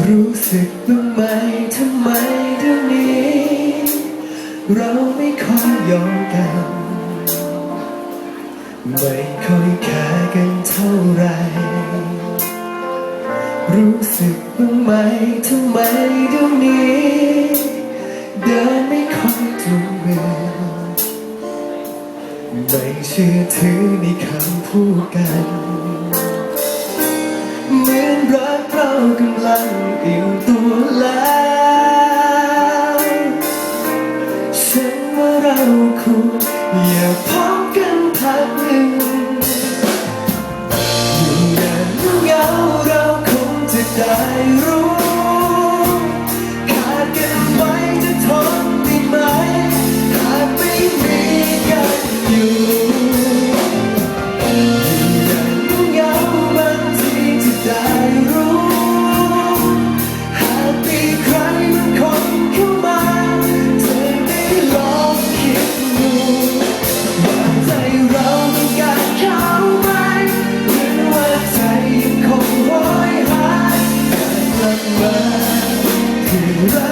รู้สึกบ้างไหมทำไมเดี๋ยวนี้ เราไม่ค่อยยอมกัน ไม่ค่อยแคร์กันเท่าไร รู้สึกบ้างไหมทำไมเดี๋ยวนี้ เดินไม่ค่อยตรงเวลไม่เชื่อถือในคำพูดกันเหมือนรักเรากำลัง คู่อย่าพบกันพักหนึ่ง 나